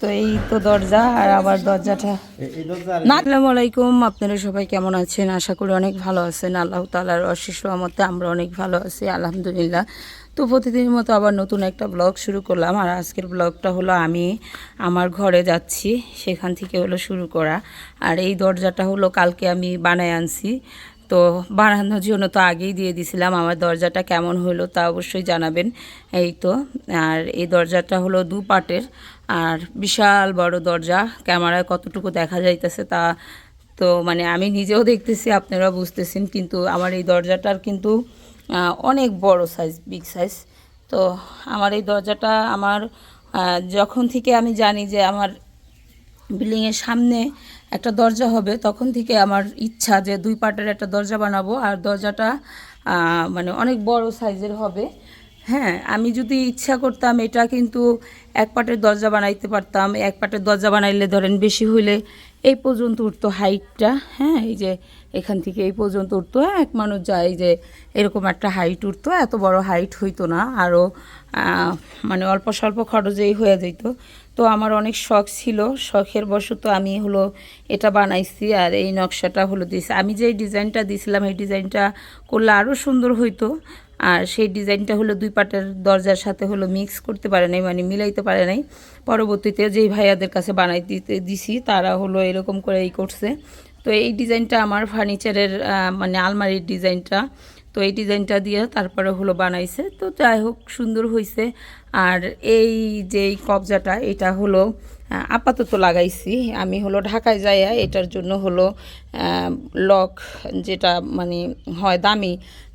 তো এই তো দরজা আর আবার দরজাটা। আপনারা সবাই কেমন আছেন? আশা করি অনেক ভালো আছেন। আমরা অনেক ভালো আছি, আলহামদুলিল্লাহ। তো মতো আবার নতুন একটা ব্লগ শুরু করলাম। আর আজকের ব্লগটা হলো আমি আমার ঘরে যাচ্ছি, সেখান থেকে হলো শুরু করা। আর এই দরজাটা হলো কালকে আমি বানায় আনছি। তো বানানোর জন্য তো আগেই দিয়ে দিছিলাম। আমার দরজাটা কেমন হলো তা অবশ্যই জানাবেন। এই তো, আর এই দরজাটা হলো দু পাটের। আর বিশাল বড় দরজা, ক্যামেরায় কতটুকু দেখা যাইতেছে তা তো মানে আমি নিজেও দেখতেছি আপনারা বুঝতেছেন, কিন্তু আমার এই দরজাটার কিন্তু অনেক বড় সাইজ বিগ সাইজ তো আমার এই দরজাটা আমার যখন থেকে আমি জানি যে আমার বিল্ডিংয়ের সামনে একটা দরজা হবে তখন থেকে আমার ইচ্ছা যে দুই পাটের একটা দরজা বানাবো আর দরজাটা মানে অনেক বড় সাইজের হবে। হ্যাঁ আমি যদি ইচ্ছা করতাম এটা কিন্তু এক পাটের দরজা বানাইতে পারতাম এক পাটের দরজা বানাইলে ধরেন বেশি হইলে এই পর্যন্ত উঠতো হাইটটা হ্যাঁ এই যে এখান থেকে এই পর্যন্ত উঠতো হ্যাঁ, এক মানুষ যায় যে এরকম একটা হাইট উঠতো এত বড় হাইট হইতো না আরও মানে অল্প স্বল্প খরচেই হয়ে যেত তো আমার অনেক শখ ছিল। শখের বশত আমি হলো এটা বানাইছি আর এই নকশাটা হলো দিয়েছি। আমি যে ডিজাইনটা দিয়েছিলাম এই ডিজাইনটা করলে আরও সুন্দর হইতো। আর সেই ডিজাইনটা হলো দুই পাটের দরজার সাথে হলো মিক্স করতে পারে নাই মানে মিলাইতে পারে নাই। পরবর্তীতে যেই ভাইয়াদের কাছে বানাই দিতে দিছি, তারা হলো এরকম করে এই করছে। তো এই ডিজাইনটা আমার ফার্নিচারের মানে আলমারির ডিজাইনটা। তো এই ডিজাইনটা দিয়ে তারপরে হলো বানাইছে। তো যাই হোক, সুন্দর হয়েছে আর এই যে কবজাটা, এটা হলো আপাতত লাগাইছি। আমি হলো ঢাকায় যাইয়া এটার জন্য হলো লক যেটা মানে হয় দামি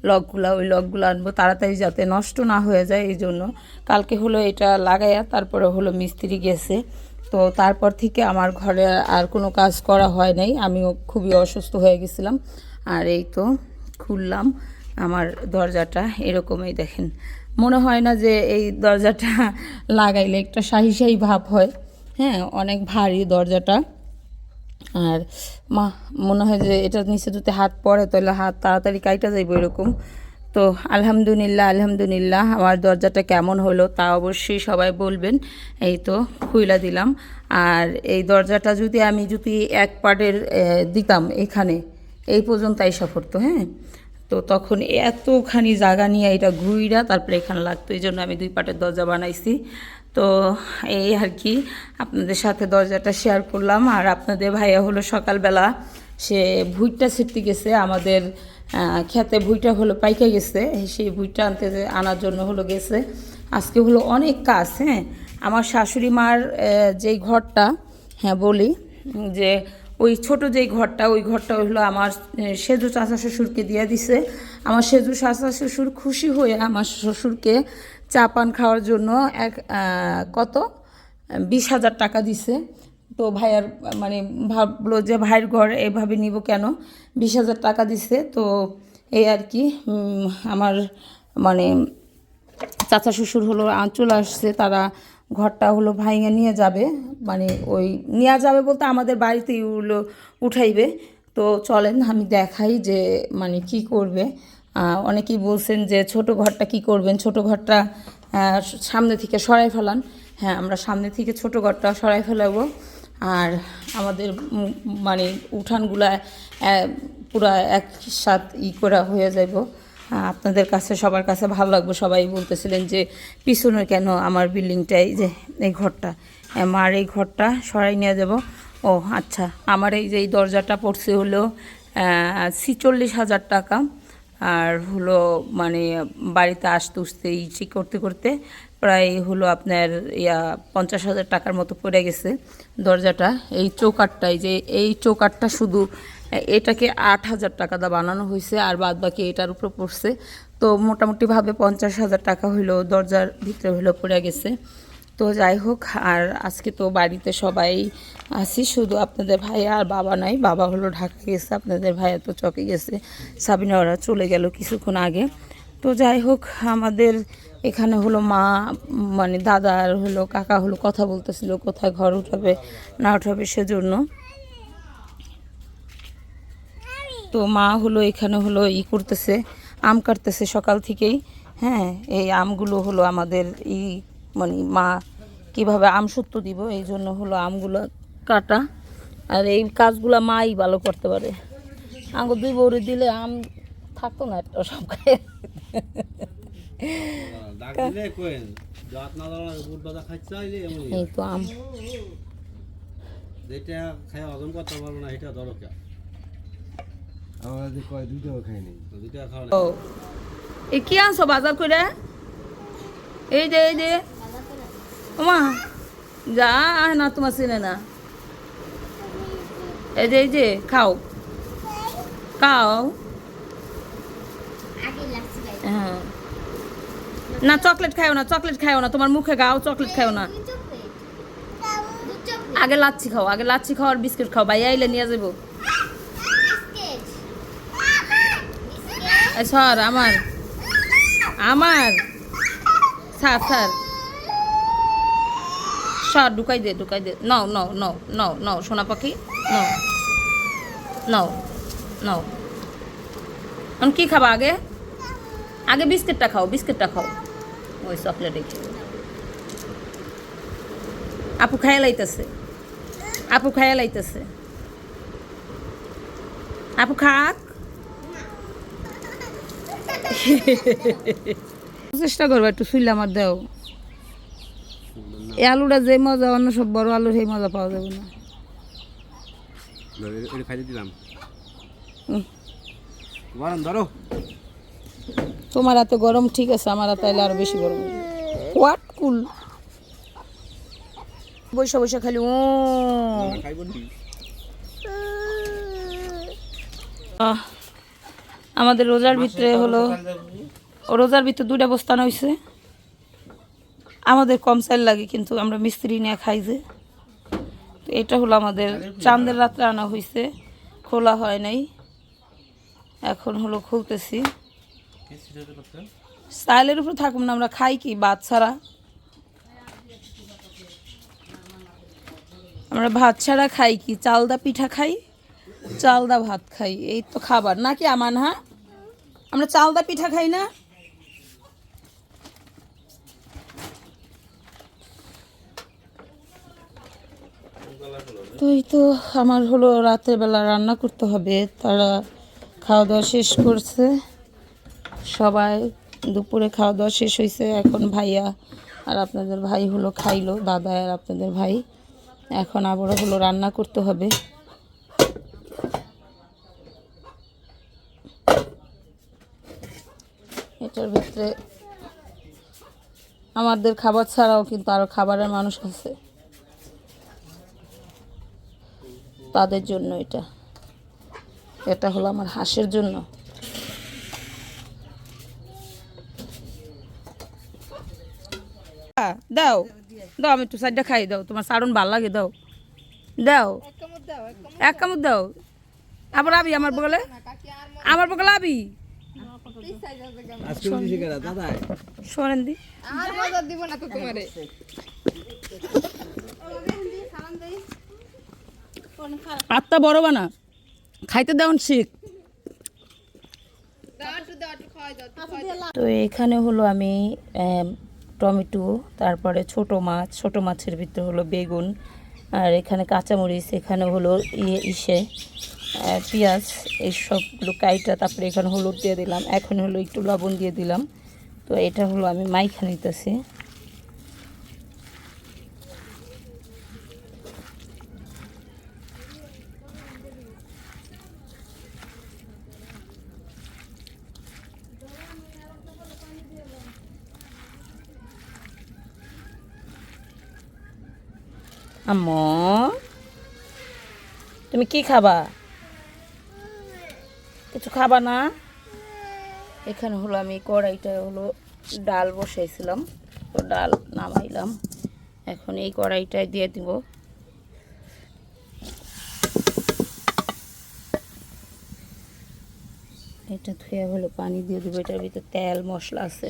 লকগুলা, ওই লকগুলো আনব তাড়াতাড়ি যাতে নষ্ট না হয়ে যায় এই জন্য কালকে হলো এটা লাগাইয়া তারপরে হলো মিস্ত্রি গেছে। তো তারপর থেকে আমার ঘরে আর কোনো কাজ করা হয় নাই। আমিও খুবই অসুস্থ হয়ে গেছিলাম। আর এই তো খুললাম আমার দরজাটা, এরকমই দেখেন। মনে হয় না যে এই দরজাটা লাগাইলে একটা শাহি শাহি ভাব হয়। হ্যাঁ অনেক ভারী দরজাটা। আর মা, মনে হয় যে এটা নিচে যদি হাত পড়ে তাহলে হাত তাড়াতাড়ি কাইটা যাইব এরকম। তো আলহামদুলিল্লাহ আলহামদুলিল্লাহ, আমার দরজাটা কেমন হলো তা অবশ্যই সবাই বলবেন। এই তো খুইলা দিলাম। আর এই দরজাটা যদি আমি যদি এক পার্টের দিতাম এখানে, এই পর্যন্ত আইসা পড়তো হ্যাঁ। তো তখন এতখানি জায়গা নিয়ে এটা ঘুইরা তারপরে এখানে লাগতো, এই জন্য আমি দুই পাটের দরজা বানাইছি। তো এই আর কি, আপনাদের সাথে দরজাটা শেয়ার করলাম। আর আপনাদের ভাইয়া হলো সকালবেলা, সে ভুইটা ছিটতে গেছে, আমাদের খেতে ভুইটা হলো পাইকা গেছে, সেই ভুইটা আনতে আনার জন্য হলো গেছে। আজকে হলো অনেক কাজ হ্যাঁ? আমার শাশুড়ি মার যেই ঘরটা হ্যাঁ বলি, যে ওই ছোট যেই ঘরটা, ওই ঘরটা হলো আমার সেজু চাচা শ্বশুরকে দিয়ে দিছে। আমার সেজু চাচা শ্বশুর খুশি হয়ে আমার শ্বশুরকে চা পান খাওয়ার জন্য এক কত? বিশ হাজার টাকা দিছে। তো ভাইয়ার মানে ভাবলো যে ভাইয়ের ঘর এভাবে নিব কেন? বিশ হাজার টাকা দিছে। তো এই আর কি আমার মানে চাচা শ্বশুর হলো চলে আসছে। তারা ঘরটা হলো ভাইঙে নিয়ে যাবে। মানে ওই নিয়ে যাবে বলতে আমাদের বাড়িতেই হলো উঠাইবে। তো চলেন আমি দেখাই যে মানে কি করবে। অনেকেই বলছেন যে ছোট ঘরটা কি করবেন? ছোট ঘরটা সামনে থেকে সরাই ফেলান। হ্যাঁ আমরা সামনে থেকে ছোট ঘরটা সরাই ফেলাবো। আর আমাদের মানে উঠানগুলা পুরা এক সাথ ই করা হয়ে যাব আপনাদের কাছে, সবার কাছে ভালো লাগবে। সবাই বলতেছিলেন যে, পিছনে কেন আমার বিল্ডিংটাই যে, এই ঘরটা? আমার এই ঘরটা সরাই নিয়ে যাব। ও আচ্ছা। আমার এই যে, এই দরজাটা পড়ছে হলো ছিচল্লিশ হাজার টাকা। আর হলো মানে বাড়িতে আসতে উঠতে ইচি করতে করতে প্রায় হলো আপনার, ইয়া, পঞ্চাশ হাজার টাকার মতো পড়ে গেছে দরজাটা। এই চৌকাটটাই যে, এই চৌকাটটা শুধু এটাকে আট হাজার টাকা দা বানানো হয়েছে আর বাদ বাকি এটার উপর পড়ছে। তো মোটামুটিভাবে পঞ্চাশ হাজার টাকা হইল দরজার ভিতরে হইল পড়ে গেছে। তো যাই হোক, আর আজকে তো বাড়িতে সবাই আছি, শুধু আপনাদের ভাইয়া আর বাবা নাই। বাবা হলো ঢাকা গেছে, আপনাদের ভাইয়া তো চকে গেছে। সাবিনা, ওরা চলে গেল কিছুক্ষণ আগে। তো যাই হোক, আমাদের এখানে হলো মা মানে দাদা আর হলো কাকা হলো কথা বলতেছিল, কোথায় ঘর উঠাবে না উঠাবে সেজন্য। তো মা হলো এখানে হলো ই করতেছে আম কাটতেছে সকাল থেকেই। হ্যাঁ এই আমগুলো হলো আমাদের ই মানে মা কীভাবে আম সত্য দিব এই জন্য হলো আমগুলো কাটা। আর এই কাজগুলো মাই ভালো করতে পারে। আঙ্গুর দুই বউরে দিলে আম থাকতো না একটা সব খায় এই তো আম। যেটা খাই হজম করতে পারব না সেটা ধরো কে? আমার যে কয় দুটোও খাইনি তো দুটা খাওয়া ও। এ কি আনছো বাজার করে এই যে এই যে ওমা যা না তোমার চিনে না। এই যে এই যে খাও। খাও। হ্যাঁ। না চকলেট খাও না চকলেট খাও না তোমার মুখে গাও চকলেট খাও না। আগে লাচ্ছি খাও আগে লাচ্ছি খাও আর বিস্কিট খাও ভাইয়া আইলে নিয়ে যাব। সর আমার। আমার। Sir sir. সর ঢুকাই দে ঢুকাই দে। নাও নাও নাও নাও নাও, সোনা পাখি, নাও। নাও নাও। এখন কী খাবা আগে? আগে বিস্কিটটা খাও বিস্কিটটা খাও। ওই চকলেটে আপু খাইয়া লাইতেছে। আপু খাইয়া লাইতেছে। আপু খাক চেষ্টা করব একটু শুইলে আমার দেও। এই আলুটা যে মজা অন্য সব বড় আলু সেই মজা পাওয়া যাবে না। দিলাম। ধরো। তোমার এত গরম ঠিক আছে আমার এত এলে আরও বেশি গরম হোয়াট কুল? বৈশা বৈশা খালি ও আহ, আমাদের রোজার ভিতরে হলো ও রোজার ভিতরে দুইটা বস্তান হয়েছে আমাদের কম চাল লাগে কিন্তু আমরা মিস্ত্রি নিয়ে খাই যে। তো এটা হলো আমাদের চাঁদের রাত্রে আনা হয়েছে খোলা হয় নাই। এখন হলো খুলতেছি। স্টাইলের উপর থাকুন না আমরা খাই কি ভাত ছাড়া? আমরা ভাত ছাড়া খাই কি? চালদা পিঠা খাই চালদা ভাত খাই এই তো খাবার। নাকি আমান হ্যাঁ? আমরা চালদা পিঠা খাই না? তো এই তো আমার হলো রাতের বেলা রান্না করতে হবে, তারা খাওয়া দাওয়া শেষ করছে। সবাই দুপুরে খাওয়া দাওয়া শেষ হয়েছে এখন ভাইয়া আর আপনাদের ভাই হলো খাইলো, দাদা আর আপনাদের ভাই। এখন আবারও হলো রান্না করতে হবে। এটার ভিতরে আমাদের খাবার ছাড়াও কিন্তু আরও খাবারের মানুষ আছে। তাদের জন্য এটা। এটা হলো আমার হাঁসের জন্য। দাও। দাও, আমি একটু সাইডটা খাই, দাও। তোমার সারণ ভালো লাগে, দাও। দাও, এক কামড় দাও। আবার আবি, আমার বগলে। আমার বগলে আবি। আজকে দাদা শোনেন দি আর মজা দিব না তো তোমারে। আত্মা বড় বানা। খাইতে দেওয়ান শিখ। তো এখানে হলো আমি টমেটো তারপরে ছোট মাছ ছোট মাছের ভিতরে হলো বেগুন আর এখানে কাঁচামরিচ এখানে হলো ইয়ে ইসে। পেঁয়াজ এইসবগুলো কাইটা তারপরে এখানে হলুদ দিয়ে দিলাম। এখন হলো একটু লবণ দিয়ে দিলাম। তো এটা হলো আমি মাইখা নিতেছি। আম্মু, তুমি কি খাবা? খাবা না? এখানে হলো আমি কড়াইটা হলো ডাল বসাইছিলাম। তো ডাল নামাইলাম। এখন এই কড়াইটায় দিয়ে দিব। এটা ধুয়ে হলো পানি দিয়ে দিব। এটার ভিতরে তেল, মশলা আছে।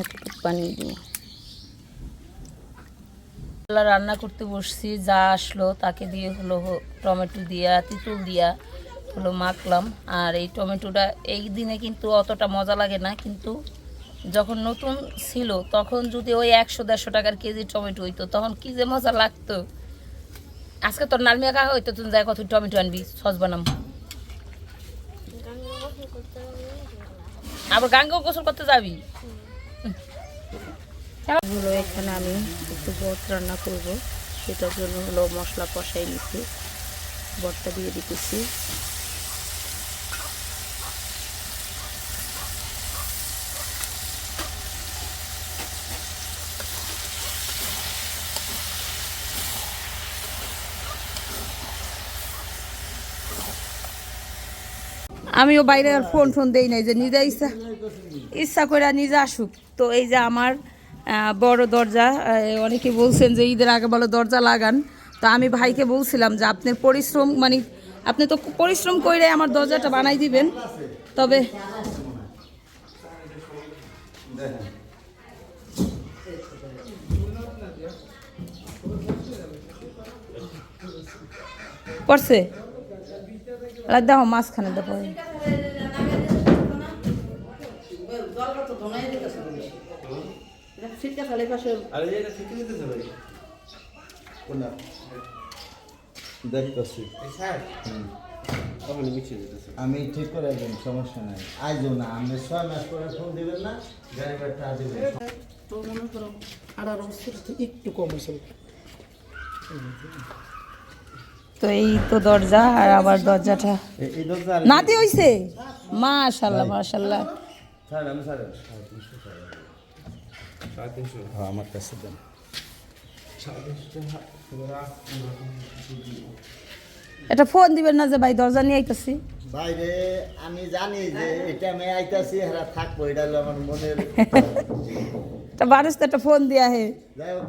এতটুকু পানি দিব। রান্না করতে বসছি, যা আসলো তাকে দিয়ে হলো টমেটো দিয়া, তিঁতুল দিয়া হলো মাখলাম। আর এই টমেটোটা এই দিনে কিন্তু অতটা মজা লাগে না, কিন্তু যখন নতুন ছিল তখন যদি ওই একশো দেড়শো টাকার কেজি টমেটো হইতো, তখন কি যে মজা লাগতো। আজকে তোর নালমিয়া খাওয়া হইতো তুমি যাই কত টমেটো আনবি, সস বানাম। আবার গাঙ্গেও গোসল করতে যাবি? হলো এখানে আমি একটু বট রান্না করব। সেটার জন্য হলো মশলা কষাই নিচ্ছি। বটটা দিয়ে দিতেছি। আমিও বাইরে আর ফোন ফোন দেই নাই যে নিজে ইচ্ছা ইচ্ছা করে নিজে আসুক। তো এই যে আমার বড় দরজা অনেকে বলছেন যে ঈদের আগে বলো দরজা লাগান। তো আমি ভাইকে বলছিলাম যে আপনার পরিশ্রম মানে আপনি তো পরিশ্রম করে আমার দরজাটা বানাই দিবেন। তবে পড়ছে? দেখো মাঝখানে দেখো আরে এটা ভাই। কোনটা? দেখতেছি। দিতেছে আমি ঠিক করে দেব সমস্যা নাই। আজও না আপনি ছয় মাস পরে ফোন দিবেন না ড্রাইভারটা দিবেন। তো মনে করো আঠারো বছর থেকে একটু কম হয়েছিল তো এই তো দরজা আর আবার দরজাটা। নাতি হইছে? মাশাল্লাহ মাশাল্লাহ স্যার আমি স্যার হ্যাঁ, আমার কাছে দেন। এটা ফোন দিবেন না যে ভাই দরজা নিয়ে আইতাছি। বাইরে আমি জানি যে এটা আমি আইতাছি হেরা থাকব এটা হলো আমার মনের তা বারুস তো একটা ফোন দিয়া হে।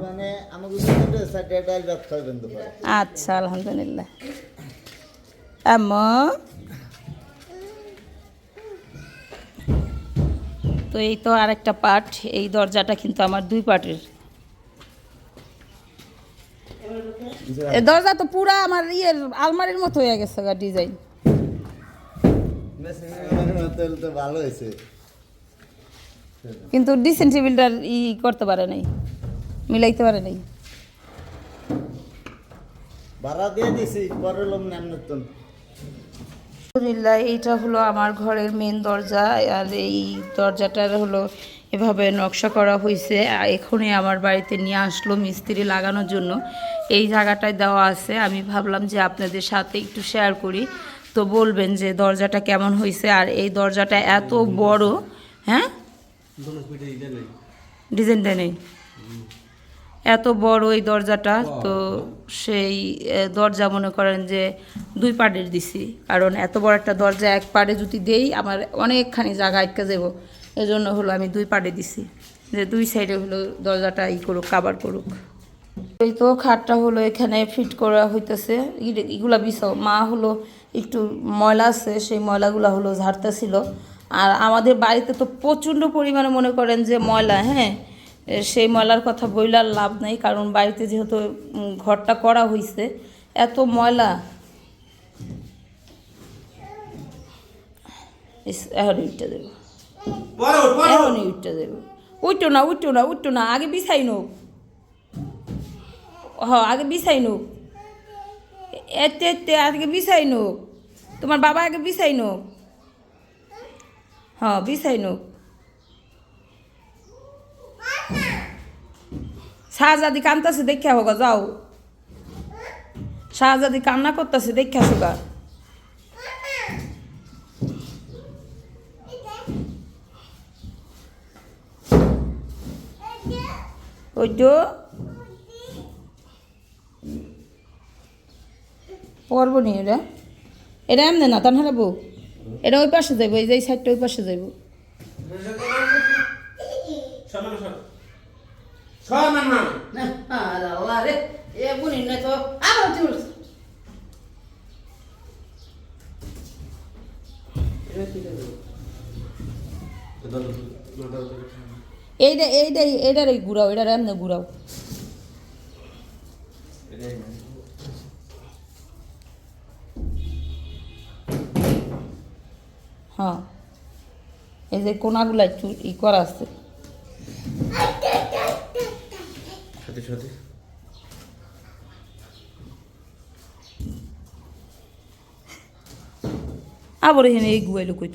মানে আমাকে দুটো আচ্ছা আলহামদুলিল্লাহ। আম্মা। তো এই তো আর একটা পার্ট, এই দরজাটা কিন্তু আমার দুই পার্টের। দরজা তো পুরা আমার ইয়ের আলমারির মতো হয়ে গেছে গা ডিজাইন। কিন্তু ডিসেন্ট টেবিলটার ই করতে পারে নাই, মিলাইতে পারে নাই। ভাড়া দিয়ে দিছি, পরে লোম নেন নতুন। আলহামদুলিল্লাহ এইটা হলো আমার ঘরের মেন দরজা আর এই দরজাটার হলো এভাবে নকশা করা হয়েছে এখনই আমার বাড়িতে নিয়ে আসলো মিস্ত্রি লাগানোর জন্য। এই জায়গাটায় দেওয়া আছে। আমি ভাবলাম যে আপনাদের সাথে একটু শেয়ার করি। তো বলবেন যে দরজাটা কেমন হয়েছে আর এই দরজাটা এত বড় হ্যাঁ? ডিজাইনটা নেই। এত বড় এই দরজাটা তো সেই দরজা মনে করেন যে দুই পাড়ের দিছি। কারণ এত বড় একটা দরজা এক পাড়ে যদি দেই আমার অনেকখানি জায়গা আটকে যাব। এজন্য হলো আমি দুই পাড়ে দিছি। যে দুই সাইডে হলো দরজাটা ই করুক কাবার করুক। এই তো খাটটা হলো এখানে ফিট করা হইতেছে। এগুলা বিছাও। মা হলো একটু ময়লা আছে সেই ময়লাগুলো হলো ঝাড়তেছিল। আর আমাদের বাড়িতে তো প্রচণ্ড পরিমাণে মনে করেন যে ময়লা হ্যাঁ? সেই ময়লার কথা বইলার লাভ নাই কারণ বাড়িতে যেহেতু ঘরটা করা হয়েছে এত ময়লা। ইস, এখন উঠতে দেবো। এখনই উঠতে দেবো। উঠো না উঠো না উঠো না আগে বিছাই নোক হ আগে বিছাই নোক এতে এতে আগে বিছাই নোক তোমার বাবা আগে বিছাই নোক হ্যাঁ বিছাই নোক শাহজাদি কান্তাছে দেখা হোক যাও। শাহজাদি কান্না করতেছে দেখা হোগা। ওই তো পরবো নি এটা এটা এমনি না তার হারাবো এটা ওই পাশে যাইবো, এই যে সাইডটা ওই পাশে যাইবো। শোনা না এইটা এইটাই এটার এই ঘুরাও এটার এমনি ঘুরাও। হ্যাঁ। এই যে চুল ই করা আছে। সাথে সাথে। আবার এখানে এই গুয়াইলো কই